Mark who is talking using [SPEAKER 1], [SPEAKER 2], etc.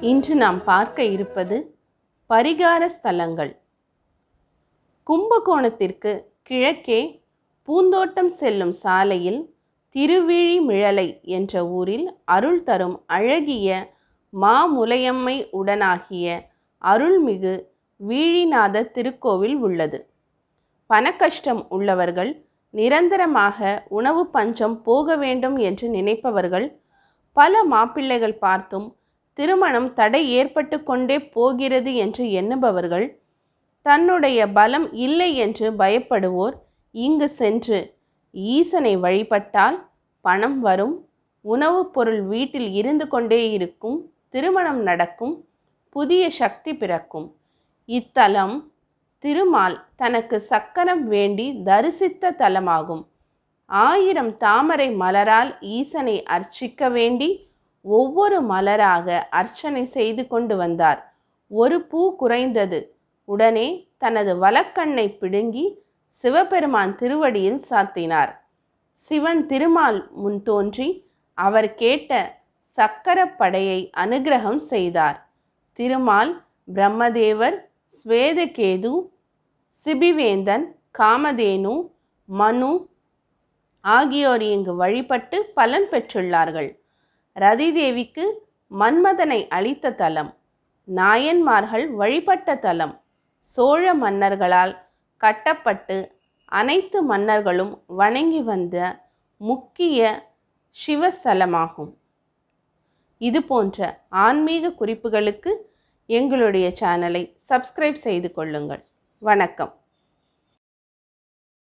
[SPEAKER 1] இன்று நாம் பார்க்க இருப்பது பரிகார ஸ்தலங்கள். கும்பகோணத்திற்கு கிழக்கே பூந்தோட்டம் செல்லும் சாலையில் திருவிழிமிழலை என்ற ஊரில் அருள் தரும் அழகிய மாமுலையம்மை உடனாகிய அருள்மிகு வீழிநாத திருக்கோவில் உள்ளது. பணக்கஷ்டம் உள்ளவர்கள் நிரந்தரமாக உணவு பஞ்சம் போக வேண்டும் என்று நினைப்பவர்கள் பல மாப்பிள்ளைகள் பார்த்தும் திருமணம் தடை ஏற்பட்டு கொண்டே போகிறது என்று எண்ணுபவர்கள் தன்னுடைய பலம் இல்லை என்று பயப்படுவோர் இங்கு சென்று ஈசனை வழிபட்டால் பணம் வரும் உணவுப் பொருள் வீட்டில் இருந்து கொண்டே இருக்கும் திருமணம் நடக்கும் புதிய சக்தி பிறக்கும். இத்தலம் திருமால் தனக்கு சக்கரம் வேண்டி தரிசித்த தலமாகும். ஆயிரம் தாமரை மலரால் ஈசனை அர்ச்சிக்க வேண்டி ஒவ்வொரு மலராக அர்ச்சனை செய்து கொண்டு வந்தார். ஒரு பூ குறைந்தது. உடனே தனது வலக்கண்ணை பிடுங்கி சிவபெருமான் திருவடியில் சாத்தினார். சிவன் திருமால் முன் தோன்றி அவர் கேட்ட சக்கரப்படையை அனுகிரகம் செய்தார். திருமால் பிரம்மதேவர் ஸ்வேதகேது சிபிவேந்தன் காமதேனு மனு ஆகியோர் இங்கு வழிபட்டு பலன் பெற்றுள்ளார்கள். ரதிதேவிக்கு மன்மதனை அளித்த தலம் நாயன்மார்கள் வழிபட்ட தலம் சோழ மன்னர்களால் கட்டப்பட்டு அனைத்து மன்னர்களும் வணங்கி வந்த முக்கிய சிவஸ்தலமாகும் இது போன்ற ஆன்மீக குறிப்புகளுக்கு எங்களுடைய சேனலை சப்ஸ்கிரைப் செய்து கொள்ளுங்கள். வணக்கம்.